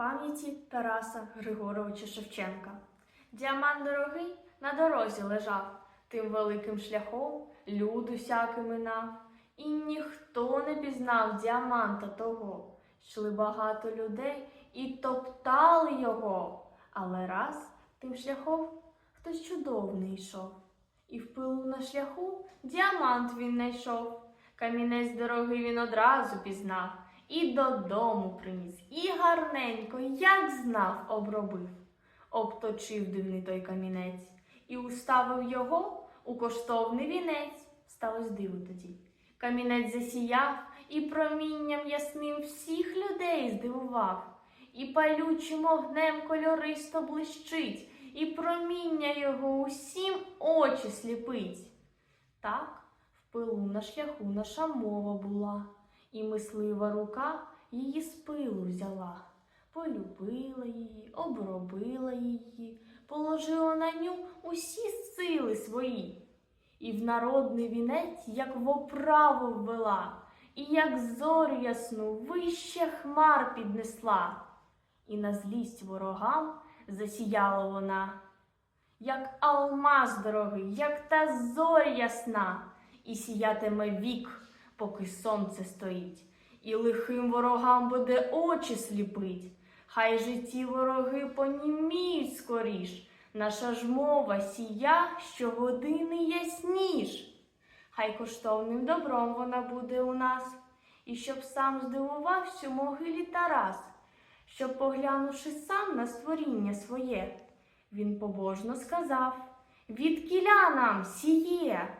пам'яті Тараса Григоровича Шевченка. Діамант дорогий на дорозі лежав, тим великим шляхом люд усякий минав. І ніхто не пізнав діаманта того. Йшли багато людей і топтали його. Але раз тим шляхом хтось чудовний йшов. І в пилу на шляху діамант він знайшов. Камінець дорогий він одразу пізнав і додому приніс, і гарненько, як знав, обробив, обточив дивний той камінець і уставив його у коштовний вінець. Сталось диво тоді. Камінець засіяв і промінням ясним всіх людей здивував, і палючим огнем кольористо блищить, і проміння його усім очі сліпить. Так в пилу на шляху наша мова була, і мислива рука її з пилу взяла, полюбила її, обробила її, положила на ню усі сили свої, і в народний вінець, як в оправу ввела, і як зорю ясну вище хмар піднесла, і на злість ворогам засіяла вона. Як алмаз дорогий, як та зоря ясна, і сіятиме вік, поки сонце стоїть, і лихим ворогам буде очі сліпить. Хай же ті вороги поніміють скоріш, наша ж мова сія щогодини ясніш. Хай коштовним добром вона буде у нас, і щоб сам здивувався могилі Тарас, щоб, поглянувши сам на створіння своє, він побожно сказав: Від кіля нам сіє,